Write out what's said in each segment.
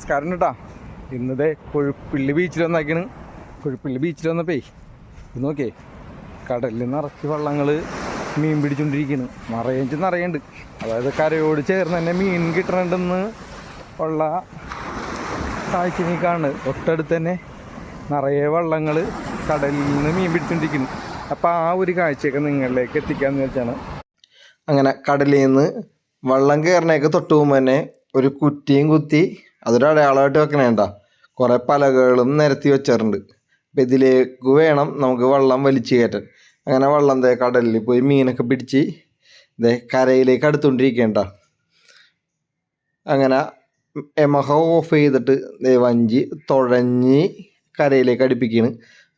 നമസ്കാരം കേട്ടാ ഇന്നത്തെ കൊഴുപ്പിള്ളി ബീച്ചിൽ വന്നാക്കിയാണ് കൊഴുപ്പിള്ളി ബീച്ചിൽ വന്നപ്പേ ഇത് നോക്കേ കടലിൽ നിറച്ച് വള്ളങ്ങൾ മീൻ പിടിച്ചുകൊണ്ടിരിക്കുന്നു മറയഞ്ചു നിറയുണ്ട്. അതായത് കരയോട് ചേർന്ന് തന്നെ മീൻ കിട്ടണുണ്ടെന്ന് ഉള്ള കാഴ്ച നീ തൊട്ടടുത്ത് തന്നെ നിറയെ വള്ളങ്ങൾ കടലിൽ നിന്ന് മീൻ പിടിച്ചുകൊണ്ടിരിക്കുന്നു അപ്പോൾ ആ ഒരു കാഴ്ചയൊക്കെ നിങ്ങളിലേക്ക് എത്തിക്കാമെന്ന് വെച്ചാണ് അങ്ങനെ കടലിൽ നിന്ന് വള്ളം കയറണേക്ക് തൊട്ട് പോകുമ്പോൾ തന്നെ ഒരു കുറ്റിയും കുത്തി അതൊരു അടയാളമായിട്ട് വെക്കണേണ്ട കുറേ പലകകളും നിരത്തി വെച്ചിട്ടുണ്ട്. അപ്പം ഇതിലേക്ക് വേണം നമുക്ക് വെള്ളം വലിച്ചു കയറ്റാൻ. അങ്ങനെ വെള്ളം ദേ കടലിൽ പോയി മീനൊക്കെ പിടിച്ച് ദേ കരയിലേക്ക് അടുത്തുകൊണ്ടിരിക്കേണ്ട അങ്ങനെ എമഹ ഓഫ് ചെയ്തിട്ട് ദേ വഞ്ചി തുഴഞ്ഞ് കരയിലേക്ക് അടുപ്പിക്കുകയാണ്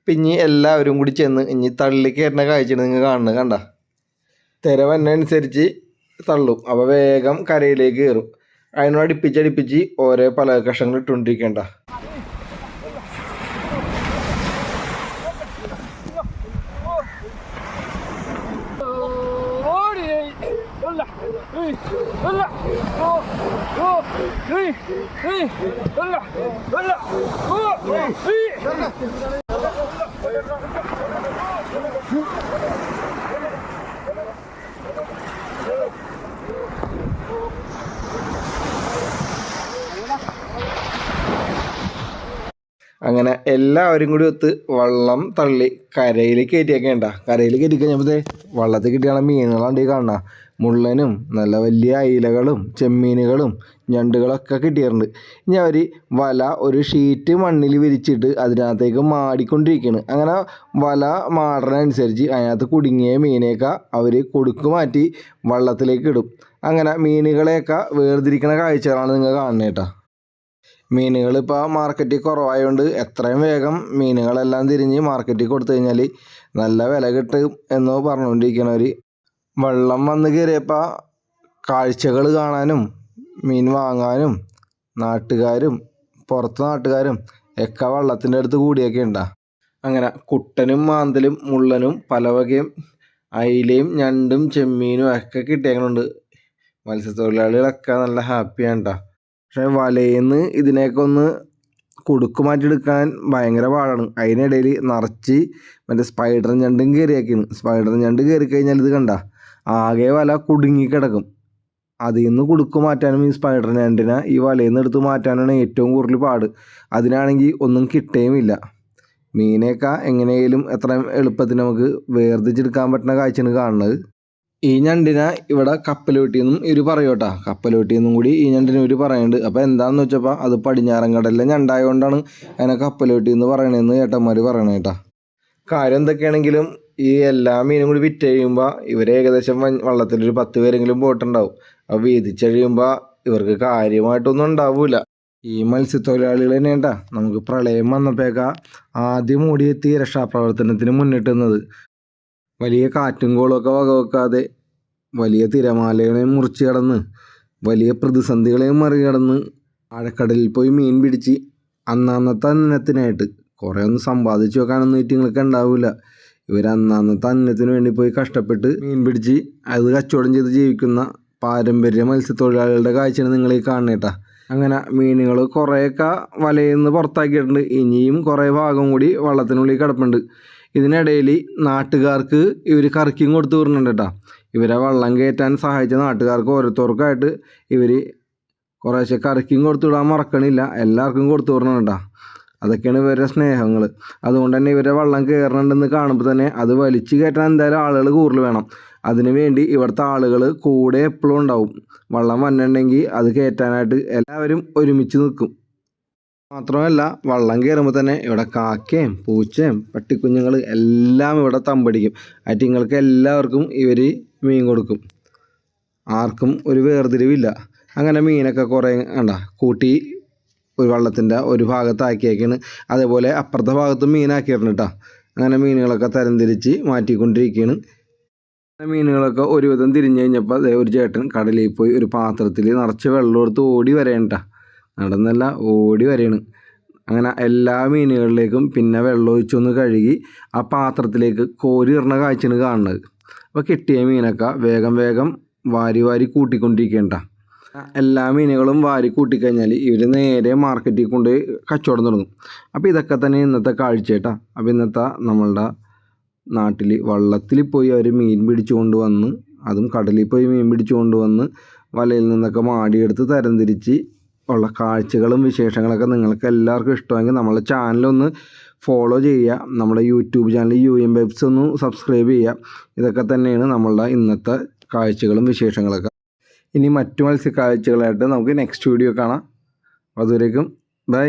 പിന്നെ എല്ലാവരും കൂടി ചെന്ന് ഇനി തള്ളി കയറുന്ന കാഴ്ചയാണ് നിങ്ങൾ കാണുന്നത് കണ്ട. തിര വന്നനുസരിച്ച് തള്ളും. അപ്പോൾ വേഗം കരയിലേക്ക് കയറും. അതിനോട് അടുപ്പിച്ചടുപ്പിച്ച് ഓരോ പല കഷങ്ങൾ ഇട്ടുകൊണ്ടിരിക്കേണ്ട. അങ്ങനെ എല്ലാവരും കൂടി ഒത്ത് വള്ളം തള്ളി കരയിൽ കയറ്റിയൊക്കെയുണ്ട കരയിൽ കയറ്റി കഴിഞ്ഞപ്പോഴത്തെ വള്ളത്തിൽ കിട്ടിയാണ് മീനുകളാണ്ട് ഈ മുള്ളനും നല്ല വലിയ അയിലകളും ചെമ്മീനുകളും ഞണ്ടുകളൊക്കെ കിട്ടിയിട്ടുണ്ട്. ഇനി അവർ വല ഒരു ഷീറ്റ് മണ്ണിൽ വിരിച്ചിട്ട് അതിനകത്തേക്ക് മാടിക്കൊണ്ടിരിക്കുകയാണ് അങ്ങനെ വല മാടണനുസരിച്ച് അതിനകത്ത് കുടുങ്ങിയ മീനെയൊക്കെ അവർ കൊടുക്കു മാറ്റി വള്ളത്തിലേക്ക് ഇടും. അങ്ങനെ മീനുകളെയൊക്കെ വേർതിരിക്കുന്ന കാഴ്ചകളാണ് നിങ്ങൾ കാണുന്നത് കേട്ടോ. മീനുകൾ ഇപ്പോൾ മാർക്കറ്റിൽ കുറവായതുകൊണ്ട് എത്രയും വേഗം മീനുകളെല്ലാം തിരിഞ്ഞ് മാർക്കറ്റിൽ കൊടുത്തു കഴിഞ്ഞാൽ നല്ല വില കിട്ടും എന്ന് പറഞ്ഞുകൊണ്ടിരിക്കണവർ വെള്ളം വന്ന് കയറിയപ്പോൾ കാഴ്ചകൾ കാണാനും മീൻ വാങ്ങാനും നാട്ടുകാരും പുറത്ത് നാട്ടുകാരും ഒക്കെ വള്ളത്തിന്റെ അടുത്ത് കൂടിയൊക്കെ ഉണ്ടാ അങ്ങനെ കുട്ടനും മാന്തലും മുള്ളനും പല വകയും അയിലയും ഞണ്ടും ചെമ്മീനും ഒക്കെ കിട്ടിയേക്കണുണ്ട്. മത്സ്യത്തൊഴിലാളികളൊക്കെ നല്ല ഹാപ്പിയാണ് കേട്ടോ പക്ഷേ വലയിന്ന് ഇതിനെയൊക്കെ ഒന്ന് കുടുക്ക് മാറ്റിയെടുക്കാൻ ഭയങ്കര പാടാണ്. അതിനിടയിൽ നിറച്ച് മറ്റേ സ്പൈഡർ ഞണ്ടും കയറിയൊക്കെയാണ് സ്പൈഡർ ഞണ്ട് കയറി കഴിഞ്ഞാൽ ഇത് കണ്ട ആകെ വല കുടുങ്ങി കിടക്കും അതിൽ നിന്ന് കുടുക്ക് മാറ്റാനും ഈ സ്പൈഡർ ഞണ്ടിനെ ഈ വലയിൽ നിന്ന് എടുത്ത് മാറ്റാനാണ് ഏറ്റവും കൂടുതൽ പാട്. അതിനാണെങ്കിൽ ഒന്നും കിട്ടുകയുമില്ല മീനെയൊക്കെ എങ്ങനെയെങ്കിലും എത്രയും എളുപ്പത്തിൽ നമുക്ക് വേർതിരിച്ചെടുക്കാൻ പറ്റുന്ന കാഴ്ചയാണ് കാണുന്നത്. ഈ ഞണ്ടിനെ ഇവിടെ കപ്പലോട്ടിയെന്നും ഇവർ പറയും കേട്ടോ കപ്പലോട്ടിയെന്നും കൂടി ഈ ഞണ്ടിനെ ഇവർ പറയുന്നുണ്ട് അപ്പോൾ എന്താണെന്ന് വെച്ചപ്പോൾ അത് പടിഞ്ഞാറൻ കടലിലെ ഞണ്ടായതുകൊണ്ടാണ് അതിനെ കപ്പലോട്ടി എന്ന് പറയണതെന്ന് ഏട്ടന്മാർ പറയണേ കേട്ടോ. കാര്യം എന്തൊക്കെയാണെങ്കിലും ഈ എല്ലാ മീനും കൂടി വിറ്റ് കഴിയുമ്പോൾ ഇവർ ഏകദേശം വള്ളത്തിലൊരു പത്ത് പേരെങ്കിലും പോയിട്ടുണ്ടാവും. അപ്പോൾ വീതിച്ച് കഴിയുമ്പോൾ ഇവർക്ക് കാര്യമായിട്ടൊന്നും ഉണ്ടാവില്ല ഈ മത്സ്യത്തൊഴിലാളികൾ തന്നെ കേട്ടാ. നമുക്ക് പ്രളയം വന്നപ്പോഴേക്കാ ആദ്യം ഓടിയെത്തി രക്ഷാപ്രവർത്തനത്തിന് മുന്നിട്ട് നിന്നത്. വലിയ കാറ്റും കോളൊക്കെ വകവെക്കാതെ വലിയ തിരമാലകളെയും മുറിച്ച് കടന്ന് വലിയ പ്രതിസന്ധികളെയും മറികടന്ന് ആഴക്കടലിൽ പോയി മീൻ പിടിച്ച് അന്നന്നത്തെ അന്നത്തിനായിട്ട് കുറേ ഒന്നും സമ്പാദിച്ചു വെക്കാനൊന്നും ഈറ്റിങ്ങൾക്ക് ഉണ്ടാവില്ല. ഇവർ അന്നന്നത്തെ അന്നത്തിന് വേണ്ടി പോയി കഷ്ടപ്പെട്ട് മീൻ പിടിച്ച് അത് കച്ചവടം ചെയ്ത് ജീവിക്കുന്ന പാരമ്പര്യ മത്സ്യത്തൊഴിലാളികളുടെ കാഴ്ചയാണ് നിങ്ങൾ ഈ കാണണേട്ടാ. അങ്ങനെ മീനുകൾ കുറേയൊക്കെ വലയിൽ നിന്ന് പുറത്താക്കിയിട്ടുണ്ട്. ഇനിയും കുറേ ഭാഗം കൂടി വള്ളത്തിനുള്ളിൽ കിടപ്പുണ്ട്. ഇതിനിടയിൽ നാട്ടുകാർക്ക് ഇവർ കറക്കിയും കൊടുത്തു വിടുന്നുണ്ട് കേട്ടോ. ഇവരെ വള്ളം കയറ്റാൻ സഹായിച്ച നാട്ടുകാർക്ക് ഓരോരുത്തർക്കായിട്ട് ഇവർ കുറേശ്ശെ കറക്കിയും കൊടുത്തു വിടാൻ മറക്കണില്ല. എല്ലാവർക്കും കൊടുത്തു വിടണം കേട്ടോ. അതൊക്കെയാണ് ഇവരുടെ സ്നേഹങ്ങൾ അതുകൊണ്ട് തന്നെ ഇവരെ വള്ളം കയറണുണ്ടെന്ന് കാണുമ്പോൾ തന്നെ അത് വലിച്ചു കയറ്റാൻ എന്തായാലും ആളുകൾ കൂടുതൽ വേണം. അതിന് വേണ്ടി ഇവിടുത്തെ ആളുകൾ കൂടെ എപ്പോഴും ഉണ്ടാവും. വള്ളം വന്നിട്ടുണ്ടെങ്കിൽ അത് കയറ്റാനായിട്ട് എല്ലാവരും ഒരുമിച്ച് നിൽക്കും. മാത്രമല്ല വള്ളം കയറുമ്പോൾ തന്നെ ഇവിടെ കാക്കയും പൂച്ചയും പട്ടിക്കുഞ്ഞുങ്ങൾ എല്ലാം ഇവിടെ തമ്പടിക്കും. അറ്റിങ്ങൾക്ക് എല്ലാവർക്കും ഇവർ മീൻ കൊടുക്കും. ആർക്കും ഒരു വേർതിരിവില്ല. അങ്ങനെ മീനൊക്കെ കുറേ കണ്ട കൂട്ടി ഒരു വള്ളത്തിന്റെ ഒരു ഭാഗത്താക്കിയേക്കാണ്. അതേപോലെ അപ്പുറത്തെ ഭാഗത്തും മീനാക്കിയിട്ടുണ്ട് കേട്ടോ. അങ്ങനെ മീനുകളൊക്കെ തരംതിരിച്ച് മാറ്റിക്കൊണ്ടിരിക്കുകയാണ് മീനുകളൊക്കെ ഒരുവിധം തിരിഞ്ഞു കഴിഞ്ഞപ്പോൾ ദേ ഒരു ചേട്ടൻ കടലിൽ പോയി ഒരു പാത്രത്തിൽ നിറച്ച് വെള്ളം എടുത്ത് ഓടി വരേണ്ട നടന്നല്ല ഓടി വരെയാണ്. അങ്ങനെ എല്ലാ മീനുകളിലേക്കും പിന്നെ വെള്ളമൊഴിച്ചൊന്ന് കഴുകി ആ പാത്രത്തിലേക്ക് കോരി ഇറണ കാഴ്ചയാണ് കാണുന്നത്. അപ്പോൾ കിട്ടിയ മീനൊക്കെ വേഗം വേഗം വാരി വാരി കൂട്ടിക്കൊണ്ടിരിക്കേണ്ട എല്ലാ മീനുകളും വാരി കൂട്ടിക്കഴിഞ്ഞാൽ ഇവർ നേരെ മാർക്കറ്റിൽ കൊണ്ട് കച്ചവടം തുടങ്ങും. അപ്പോൾ ഇതൊക്കെ തന്നെ ഇന്നത്തെ കാഴ്ച കേട്ടോ അപ്പോൾ ഇന്നത്തെ നമ്മളുടെ നാട്ടിൽ വള്ളത്തിൽ പോയി അവർ മീൻ പിടിച്ചു കൊണ്ടുവന്ന് അതും കടലിൽ പോയി മീൻ പിടിച്ചു കൊണ്ടുവന്ന് വലയിൽ നിന്നൊക്കെ മാടിയെടുത്ത് തരംതിരിച്ച് ഉള്ള കാഴ്ചകളും വിശേഷങ്ങളൊക്കെ നിങ്ങൾക്ക് എല്ലാവർക്കും ഇഷ്ടമെങ്കിൽ നമ്മളെ ചാനലൊന്ന് ഫോളോ ചെയ്യുക. നമ്മുടെ YouTube channel U M webs ഒന്ന് സബ്സ്ക്രൈബ് ചെയ്യുക. ഇതൊക്കെ തന്നെയാണ് നമ്മളുടെ ഇന്നത്തെ കാഴ്ചകളും വിശേഷങ്ങളൊക്കെ. ഇനി മറ്റു മത്സ്യ കാഴ്ചകളായിട്ട് നമുക്ക് നെക്സ്റ്റ് വീഡിയോ കാണാം. അതുവരേക്കും ബൈ